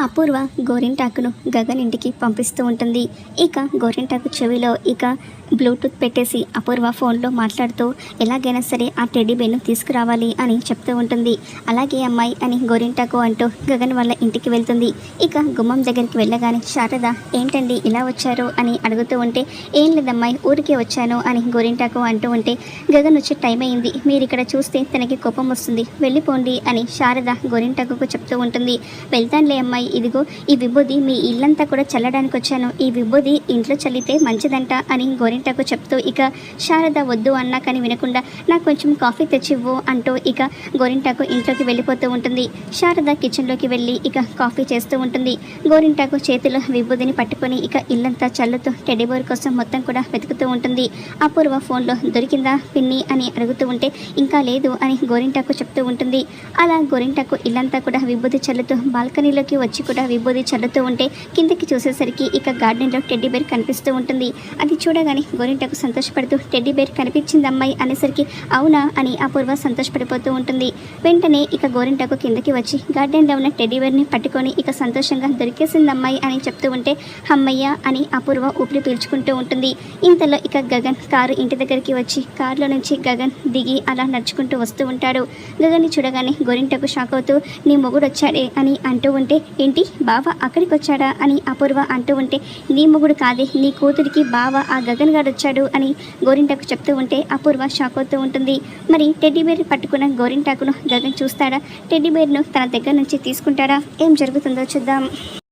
అపూర్వ గోరింటాకును గగన్ ఇంటికి పంపిస్తూ ఉంటుంది. ఇక గోరింటాకు చెవిలో ఇక బ్లూటూత్ పెట్టేసి అపూర్వ ఫోన్లో మాట్లాడుతూ ఎలాగైనా సరే ఆ టెడ్డీ తీసుకురావాలి అని చెప్తూ ఉంటుంది. అలాగే అమ్మాయి అని గోరింటాకు అంటూ గగన్ వాళ్ళ ఇంటికి వెళ్తుంది. ఇక గుమ్మం దగ్గరికి వెళ్ళగానే శారద ఏంటండి ఇలా వచ్చారు? అని అడుగుతూ ఉంటే ఏం లేదమ్మాయి ఊరికే వచ్చాను అని గోరింటాకు అంటూ ఉంటే గగన్ వచ్చే టైం అయింది. మీరు ఇక్కడ చూస్తే తనకి కోపం వస్తుంది. వెళ్ళిపోండి అని శారద గోరింటాకుకు చెప్తూ ఉంటుంది. వెళ్తానులే అమ్మాయి ఇదిగో ఈ విభూది మీ ఇల్లంతా కూడా చల్లడానికి వచ్చాను ఈ విభూది ఇంట్లో చల్లితే మంచిదంట అని గోరింటాకు చెప్తూ ఇక శారద వద్దు అన్నా కానీ వినకుండా నాకు కొంచెం కాఫీ తెచ్చివ్వు అంటూ ఇక గోరింటాకు ఇంట్లోకి వెళ్ళిపోతూ ఉంటుంది. శారద కిచెన్లోకి వెళ్ళి ఇక కాఫీ చేస్తూ ఉంటుంది. గోరింటాకు చేతిలో విభూదిని పట్టుకొని ఇక ఇల్లంతా చల్లుతూ టెడీబోర్ కోసం మొత్తం కూడా వెతుకుతూ ఉంటుంది. అపూర్వ ఫోన్లో దొరికిందా పిన్ని అని అడుగుతూ ఉంటే ఇంకా లేదు అని గోరింటాకు చెప్తూ ఉంటుంది. అలా గోరింటాకు ఇల్లంతా కూడా విభూది చల్లుతూ బాల్కనీలోకి వచ్చి కూడా విభూది చల్లుతూ ఉంటే కిందకి చూసేసరికి ఇక గార్డెన్లో టెడ్డీ బేర్ కనిపిస్తూ ఉంటుంది. అది చూడగానే గోరింటకు సంతోషపడుతూ టెడ్డీ బేర్ కనిపించింది అమ్మాయి అనేసరికి అవునా అని అపూర్వ సంతోషపడిపోతూ ఉంటుంది. వెంటనే ఇక గోరింటకు కిందకి వచ్చి గార్డెన్లో ఉన్న టెడ్డీ బేర్ని పట్టుకొని ఇక సంతోషంగా దొరికేసింది అమ్మాయి అని చెప్తూ ఉంటే అమ్మయ్య అని అపూర్వ ఊపిరి పీల్చుకుంటూ ఉంటుంది. ఇంతలో ఇక గగన్ కారు ఇంటి దగ్గరికి వచ్చి కారులో నుంచి గగన్ దిగి అలా నడుచుకుంటూ వస్తూ ఉంటాడు. గగన్ని చూడగానే గోరింటకు షాక్ అవుతూ నీ మొగుడు వచ్చాడే అని అంటూ ఉంటే ఏంటి? బావ అక్కడికి వచ్చాడా అని అపూర్వ అంటూ ఉంటే నీ మొగుడు కాదే నీ కూతురికి బావ ఆ గగన్ గారు వచ్చాడు అని గోరింటాకు చెప్తూ ఉంటే అపూర్వ షాక్ అవుతూ ఉంటుంది. మరి టెడ్డీ బేర్ పట్టుకున్న గోరింటాకును గగన్ చూస్తాడా? టెడ్డీబేర్ను తన దగ్గర నుంచి తీసుకుంటాడా? ఏం జరుగుతుందో చూద్దాం.